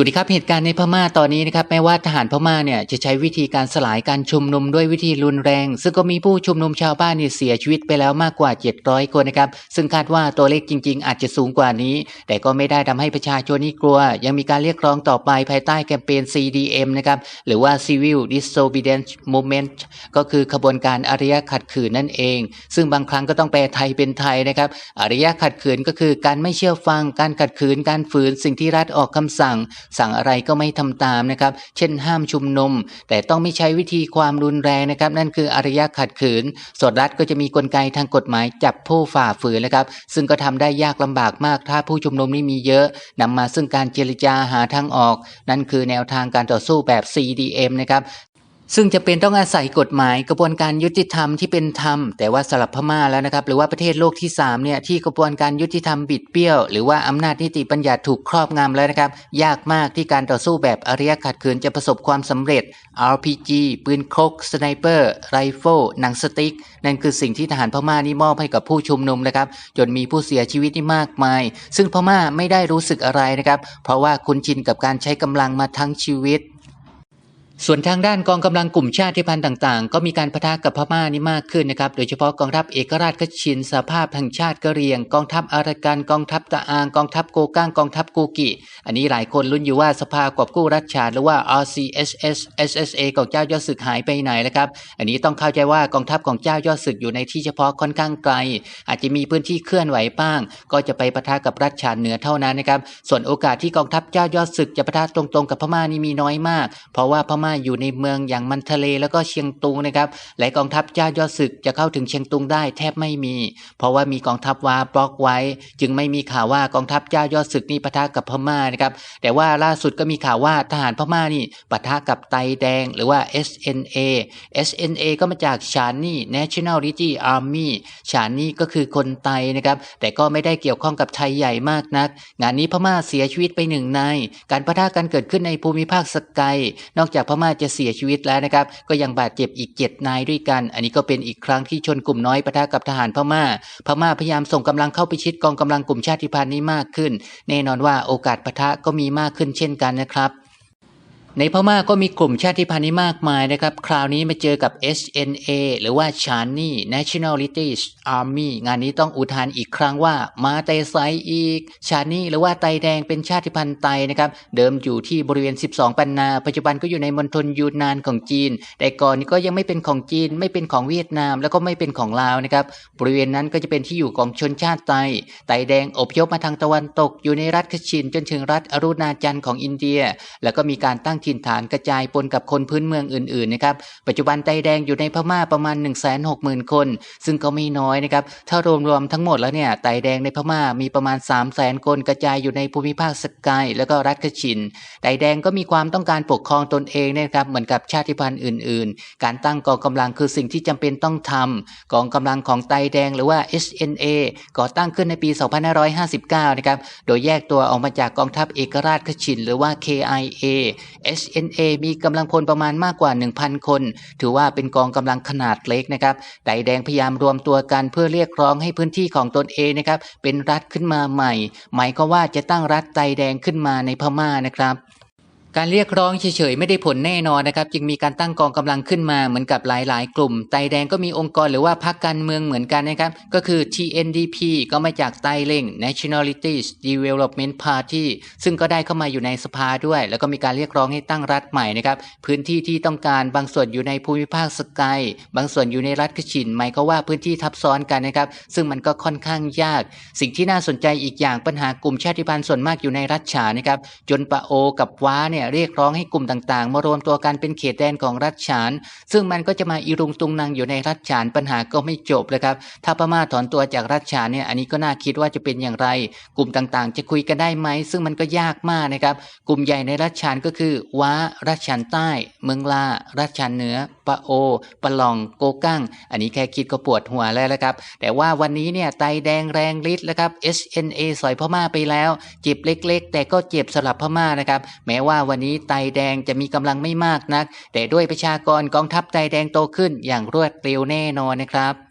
วัสดีครับเหตุการณ์ในพม่าตอนนี้นะครับแม้ว่าทหารพม่าเนี่ยจะใช้วิธีการสลายการชุมนุมด้วยวิธีรุนแรง ซึ่งก็มีผู้ชุมนุมชาวบ้านเนี่ยเสียชีวิตไปแล้วมากกว่า 700 คนนะครับซึ่งคาดว่าตัวเลขจริง ๆ อาจจะสูงกว่านี้ แต่ก็ไม่ได้ทำให้ประชาชนนี่กลัว ยังมีการเรียกร้องต่อไปภายใต้แคมเปญ CDM นะครับหรือว่า Civil Disobedience Movement ก็คือขบวนการอารยะขัดขืนนั่นเอง ซึ่งบางครั้งก็ต้องแปลไทยเป็นไทยนะครับอารยะขัดขืนก็คือการไม่เชื่อฟังการขัดขืนการฝืนสิ่งที่รัฐออกคำสั่งสั่งอะไรก็ไม่ทำตามนะครับ เช่นห้ามชุมนุม แต่ต้องไม่ใช้วิธีความรุนแรงนะครับ นั่นคืออารยะขัดขืนส่วนรัฐก็จะมีกลไกทางกฎหมายจับผู้ฝ่าฝืนนะครับ ซึ่งก็ทำได้ยากลำบากมาก ถ้าผู้ชุมนุมนี่มีเยอะนำมาซึ่งการเจรจาหาทางออก นั่นคือแนวทางการต่อสู้แบบ CDM นะครับ ซึ่งจะเป็นต้องอาศัยกฎหมายกระบวนการยุติธรรมที่เป็นธรรม แต่ว่าสลับพม่าแล้วนะครับ หรือว่าประเทศโลกที่3เนี่ยที่กระบวนการยุติธรรมบิดเบี้ยว หรือว่าอำนาจนิติบัญญัติถูกครอบงำแล้วนะครับ ยากมากที่การต่อสู้แบบอารยะขัดขืนจะประสบความสำเร็จ RPG ปืนคกสไนเปอร์ไรเฟิลหนังสติ๊ก นั่นคือสิ่งที่ทหารพม่านี่มอบให้กับผู้ชุมนุมนะครับ จนมีผู้เสียชีวิตที่มากมาย ซึ่งพม่าไม่ได้รู้สึกอะไรนะครับ เพราะว่าคุ้นชินกับการใช้กำลังมาทั้งชีวิต ส่วนทางด้านกองกำลังกลุ่มชาติพันธุ์ต่างๆ ก็มีการพะทะกับพม่านี่มากขึ้นนะครับ โดยเฉพาะกองทัพเอกราชกชินสภาพแห่งชาติกะเรียง กองทัพอารากันกองทัพตะอางกองทัพโกก้างกองทัพกูกิ อันนี้หลายคนลุ้นอยู่ว่าสภากอบกู้รัฐชาติหรือว่า RCSS SSA ของเจ้ายอดศึกหายไปไหนแล้วครับ อันนี้ต้องเข้าใจว่ากองทัพของเจ้ายอดศึกอยู่ในที่เฉพาะค่อนข้างไกล อาจจะมีพื้นที่เคลื่อนไหวบ้าง ก็จะไปปะทะกับรัฐชาติเหนือเท่านั้นนะครับ ส่วนโอกาสที่กองทัพเจ้ายอดศึกจะปะทะตรงๆกับพม่านี่มีน้อยมาก เพราะว่าพม่าอยู่ในเมืองอย่างมันทะเลแล้วก็เชียงตุงนะครับและกองทัพเจ้ายอดศึกจะเข้าถึงเชียงตุงได้แทบไม่มี เพราะว่ามีกองทัพวาบล็อกไว้ จึงไม่มีข่าวว่ากองทัพเจ้ายอดศึกนี่ปะทะกับพม่านะครับแต่ว่าล่าสุดก็มีข่าวว่าทหารพม่านี่ปะทะกับไตแดงหรือว่า SNA SNA ก็มาจากชานี่ Nationality Army ชานี่ก็คือคนไตนะครับแต่ก็ไม่ได้เกี่ยวข้องกับไทยใหญ่มากนัก งานนี้พม่าเสียชีวิตไปหนึ่งนายการปะทะกันเกิดขึ้นในภูมิภาคสกายนอกจากพม่าจะเสียชีวิตแล้วนะครับ ก็ยังบาดเจ็บอีก 7 นายด้วยกัน อันนี้ก็เป็นอีกครั้งที่ชนกลุ่มน้อยปะทะกับทหารพม่า พม่าพยายามส่งกำลังเข้าไปชิดกองกำลังกลุ่มชาติพันธุ์นี้มากขึ้น แน่นอนว่าโอกาสปะทะก็มีมากขึ้นเช่นกันนะครับ ในพม่าก็มีกลุ่มชาติพันธุ์นี้มากมายนะครับ คราวนี้มาเจอกับ SNA หรือว่า Chani Nationalities Army งานนี้ต้องอุทานอีกครั้งว่า มาไตไซอีก ชานี่หรือว่าไตแดงเป็นชาติพันธุ์ไตนะครับ เดิมอยู่ที่บริเวณ 12 ปันนา ปัจจุบันก็อยู่ในมณฑลยูนนานของจีน แต่ก่อนนี้ก็ยังไม่เป็นของจีน ไม่เป็นของเวียดนาม แล้วก็ไม่เป็นของลาวนะครับ บริเวณนั้นก็จะเป็นที่อยู่ของชนชาติไต ไตแดงอพยพมาทางตะวันตก อยู่ในรัฐคชินจนถึงรัฐอรุณาจันทร์ของอินเดีย แล้วก็มีการตั้งถิ่นฐานกระจายปนกับคนพื้นเมืองอื่นๆนะครับปัจจุบันไตแดงอยู่ในพม่าประมาณ 1 6 0 0 0 0 คน ซึ่งก็ไม่น้อยนะครับถ้ารวมๆทั้งหมดแล้วเนี่ยไตแดงในพม่ามีประมาณ 3 0 0 0 0 0 คนกระจายอยู่ในภูมิภาคสกายแล้วก็รัฐคชินไตแดงก็มีความต้องการปกครองตนเองนะครับเหมือนกับชาติพันธุ์อื่น ๆ การตั้งกองกำลังคือสิ่งที่จำเป็นต้องทำกองกำลังของไตแดงหรือว่า SNA ก่อตั้งขึ้นในปี 2559 นะครับ โดยแยกตัวออกมาจากกองทัพเอกราชคชินหรือว่า KIA HNA มีกำลังพลประมาณมากกว่า 1,000 คน ถือว่าเป็นกองกำลังขนาดเล็กนะครับไตแดงพยายามรวมตัวกันเพื่อเรียกร้องให้พื้นที่ของตนเองนะครับเป็นรัฐขึ้นมาใหม่ หมายก็ว่าจะตั้งรัฐไตแดงขึ้นมาในพม่านะครับ การเรียกร้องเฉยๆไม่ได้ผลแน่นอนนะครับ จึงมีการตั้งกองกำลังขึ้นมาเหมือนกับหลายๆ กลุ่ม ไตแดงก็มีองค์กรหรือว่าพรรคการเมืองเหมือนกันนะครับ ก็คือ TNDP ก็มาจากไตเล่ง Nationalities Development Party ซึ่งก็ได้เข้ามาอยู่ในสภาด้วย แล้วก็มีการเรียกร้องให้ตั้งรัฐใหม่นะครับ พื้นที่ที่ต้องการบางส่วนอยู่ในภูมิภาคสกายบางส่วนอยู่ในรัฐคชินหมายก็ว่าพื้นที่ทับซ้อนกันนะครับ ซึ่งมันก็ค่อนข้างยาก สิ่งที่น่าสนใจอีกอย่างปัญหากลุ่มชาติพันธุ์ส่วนมากอยู่ในรัฐฉานนะครับ จนปะโอกับว้าเนี่ยเรียกร้องให้กลุ่มต่างๆ มารวมตัวกันเป็นเขตแดนของรัฐฉาน ซึ่งมันก็จะมาอีรุงตุงนางอยู่ในรัฐฉานปัญหาก็ไม่จบเลยครับ ถ้าพม่าถอนตัวจากรัฐฉานเนี่ยอันนี้ก็น่าคิดว่าจะเป็นอย่างไร กลุ่มต่างๆ จะคุยกันได้ไหม ซึ่งมันก็ยากมากนะครับ กลุ่มใหญ่ในรัฐฉานก็คือว้ารัฐฉานใต้ เมืองลารัฐฉานเหนือปะโอปะหลองโกกั้ง อันนี้แค่คิดก็ปวดหัวแล้วนะครับ แต่ว่าวันนี้เนี่ยไตแดงแรงฤทธิ์แล้วครับ SNA สอยพม่าไปแล้วเจ็บเล็ก ๆ แต่ก็เจ็บสลับพม่านะครับ แม้ว่าวันนี้ไตแดงจะมีกำลังไม่มากนัก แต่ด้วยประชากรกองทัพไตแดงโตขึ้นอย่างรวดเร็วแน่นอนนะครับ